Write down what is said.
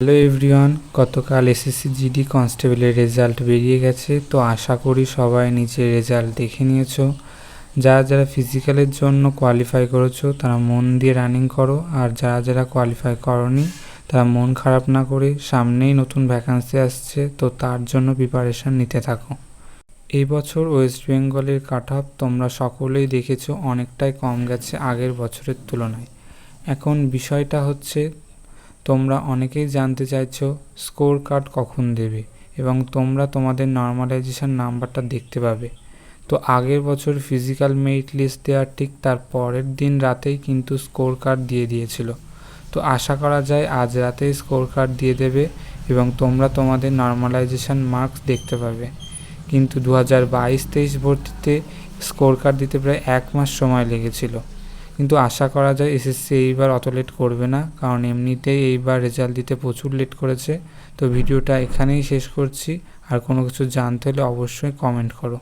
Hello everyone গতকাল SSC GD কনস্টেবলের result বেরিয়ে গেছে, তো আশা করি সবাই নিচের রেজাল্ট দেখে নিয়েছো। যারা যারা ফিজিক্যালের জন্য কোয়ালিফাই করেছ, তারা মন দিয়ে রানিং করো, আর যারা যারা কোয়ালিফাই করনি, তারা মন খারাপ না করে সামনেই নতুন ভ্যাকান্সি আসছে, তো তার জন্য প্রিপারেশান নিতে থাকো। এই বছর ওয়েস্ট বেঙ্গলের কাট তোমরা সকলেই দেখেছ, অনেকটাই কম গেছে আগের বছরের তুলনায়। এখন বিষয়টা হচ্ছে তোমরা অনেকেই জানতে চাইছো স্কোর কার্ড কখন দেবে এবং তোমরা তোমাদের নর্মালাইজেশন নাম্বারটা দেখতে পাবে। তো আগের বছর ফিজিক্যাল মেরিট লিস্ট দেওয়ার ঠিক তার পরের দিন রাতেই কিন্তু স্কোর কার্ড দিয়ে দিয়েছিল। তো আশা করা যায় আজ রাতেই স্কোর কার্ড দিয়ে দেবে এবং তোমরা তোমাদের নর্মালাইজেশন মার্কস দেখতে পাবে। কিন্তু দু হাজার বাইশ তেইশ ভর্তিতে স্কোর কার্ড দিতে প্রায় এক মাস সময় লেগেছিল। কিন্তু আশা করা যায় এসএসসি এইবার অত লেট করবে না, কারণ এমনিতেই এইবার রেজাল্ট দিতে প্রচুর লেট করেছে। তো ভিডিওটা এখানেই শেষ করছি। আর কোনো কিছু জানতে হলে অবশ্যই কমেন্ট করো।